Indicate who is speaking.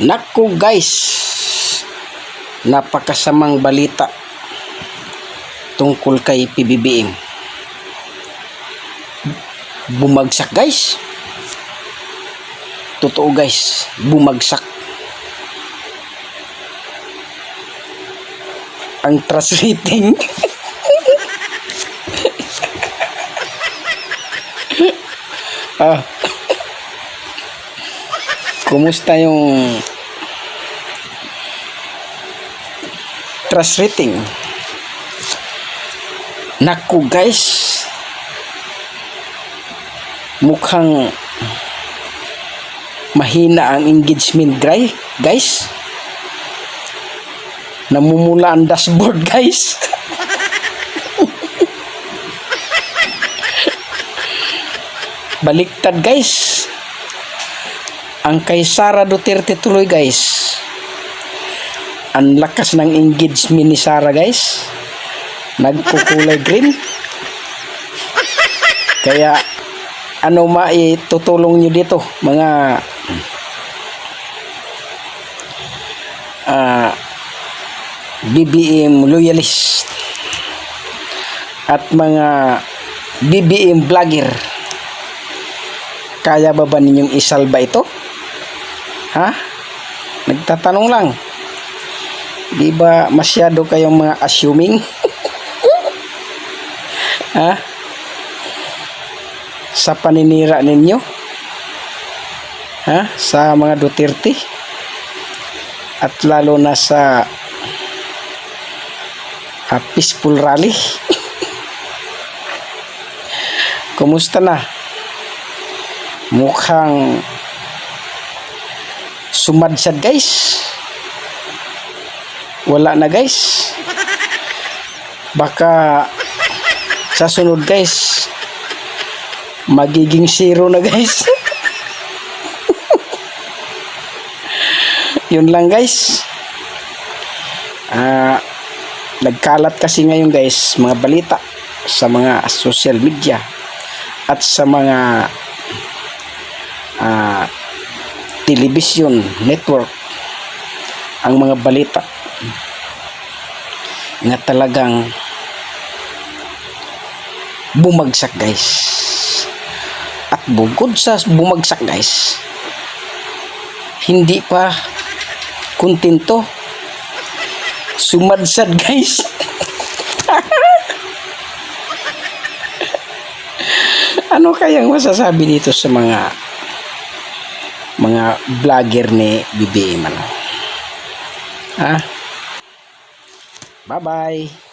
Speaker 1: Naku guys, napakasamang balita tungkol kay PBBM. Bumagsak guys. Totoo guys, bumagsak. Ang trust rating. ah. Kumusta yung trust rating? Naku guys, mukhang mahina ang engagement guy, guys. Namumula ang dashboard guys. Baliktad guys. Ang kay Sara Duterte tuloy guys. Ang lakas ng engagement ni Sara guys. Nagkukulay green. Kaya ano maitutulong nyo dito mga ah BBM loyalist at mga BBM vlogger kaya ba ba ninyong isalba ito? Ha? Nagtatanong lang. Di ba masyado kayong mga assuming? ha? Sa paninira ninyo? Ha? Sa mga Duterte? At lalo na sa ah, peaceful rally? Kumusta na? Mukhang sumadsad guys. Wala na guys. Baka sa sunod guys magiging zero na guys. Yun lang guys. Ah nagkalat kasi ngayon guys mga balita sa mga social media at sa mga ah, television network ang mga balita na talagang bumagsak guys. At bukod sa bumagsak guys hindi pa kontento sumadsad guys. Ano kayang masasabi dito sa mga mga vlogger ni BBM ano? Ha? Bye-bye.